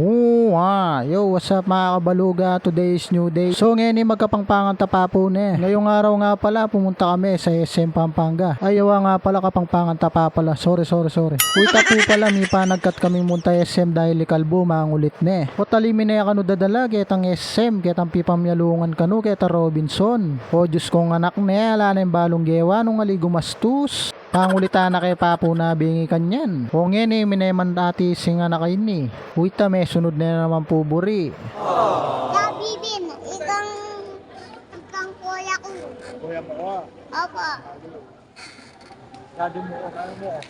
Oo, ah. Yo, what's up mga kabaluga? Today is new day. So ngayon eh, magkapangpangan tapapo na eh. Ngayong araw nga pala, pumunta kami sa SM Pampanga. Ayawa nga pala kapangpangan tapa pala. Sorry, sorry, sorry. Uy, tapo pala, may panagkat kaming munta SM dahil ikalbo, mangulit na eh. O talimin na kanu dadala, ketang SM, ketang pipamyalungan kanu, keta Robinson. O Diyos kong anak na eh, ala na yung balong gewa, nung ali gumastus. Pangulitan na kay Papo na bingi kanyan. O ngayon eh, mineman dati singa na kayo ni. Uy, ta, may sunod na naman po buri. Sabi din, ikang, ikang kuya ko. Kuya mo ko. Opo. Daddy mo ko, kaya mo ko.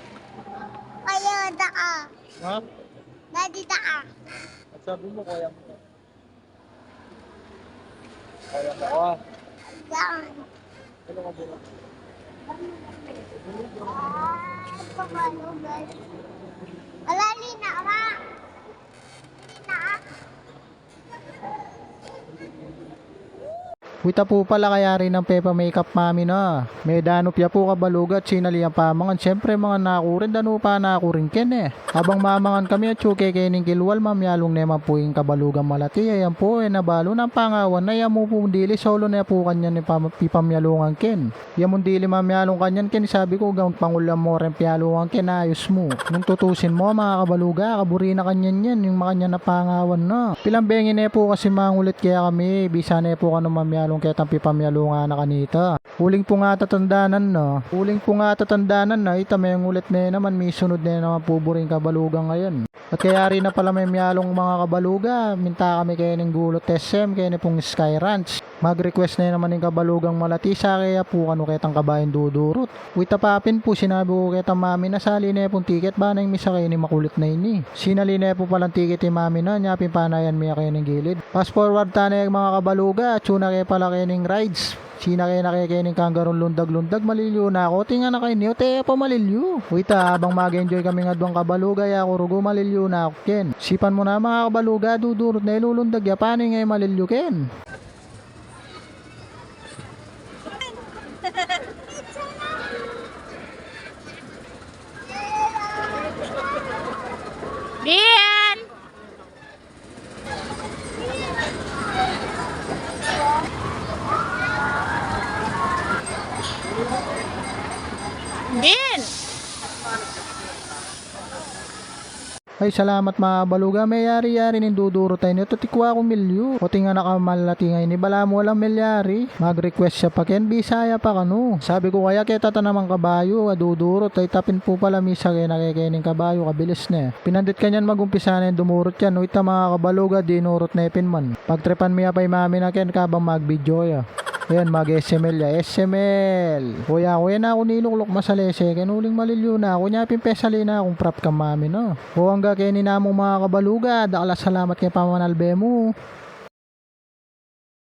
Kayo, da ka. Ha? Daddy, da ka. At sabi mo, kuya mo ko. Kuya mo ko. Yan. Ano ka buro? Ah, pagkalugan. Alali na ka. Na ka. Wita po pala kaya rin ng Pepa Makeup Mami na. May danop ya po kabalugat, sinaliang pamangan. Siyempre mga nakurin, dano pa nakurin ken eh. Habang mamangan kami at chuke kening kilwal, mamyalong neman po yung kabalugang malati. Ayan po eh, nabalo ng pangawan na yamu po dili, solo na po kanyan ni pam- pipamyalungan ken. Yamun dili mamyalong kanyan ken, sabi ko gawang pangulam mo rin piyalungan ken, ayos mo. Nung tutusin mo mga kabaluga, kaburi na kanyan yan, yung makanya na pangawan na. Pilang bengin eh po kasi mangulit kaya kami, bisa na po ka nung mamyalong kaya tampi pamyalungan na kanita. Huling po nga tatandanan na. Huling po nga tatandanan na. Ita may ulit na naman. May sunod na naman puburing kabaluga ngayon. At kaya rin na pala may miyalong mga kabaluga. Minta kami kayo ng gulot SM. Kayo pong Sky Ranch. Mag-request na naman ng kabalugang malati sa kaya po kano ketang kabayan dudurot. Wita papin po sinabi ko ketang mami na sali na pong ticket ba na misa kayo ni makulit na ini. Sinali na po palang ticket ni mami na nyapin panayan miya kayo ng gilid. Fast forward ta na yung mga kabaluga. Tsuna kayo pala kayo ng rides. Sina kayo nakikinig kangaron lundag-lundag, malilyo na ako. Tinga na kayo niyo, te pa malilyo. Wita, habang mag-enjoy kami nga doon kabaluga, ya ako rugo malilyo na ako ken. Sipan mo na mga kabaluga, dudurot na ilulundag ya, paano nga malilyo ken? Bien! Ay, salamat mga baluga. May yari-yari nin duduro tayo nito. Tikwa ko milyo. O tinga nakamalati ngayon. Ibala mo walang milyari. Mag-request siya pa. Ken, bisaya pa kano. Sabi ko kaya kita ta namang kabayo. Adudurot. Ay tapin po pala misa kaya nakikainin kabayo. Kabilis na. eh. Pinandit ka niyan magumpisa na yung dumurot yan. O ita mga kabaluga. Dinurot na ipin man. Pagtrepan miya pa yung mami na ken kabang mag-video ya. Ayan, mag-SML ya. SML. Kuya, kuya na ako niluklok masalese. Kinuling malilyo na ako. Nya pimpesali na akong prop ka mami no. O hangga kaya ni mga kabaluga. Dakala salamat kay pamanalbe mo.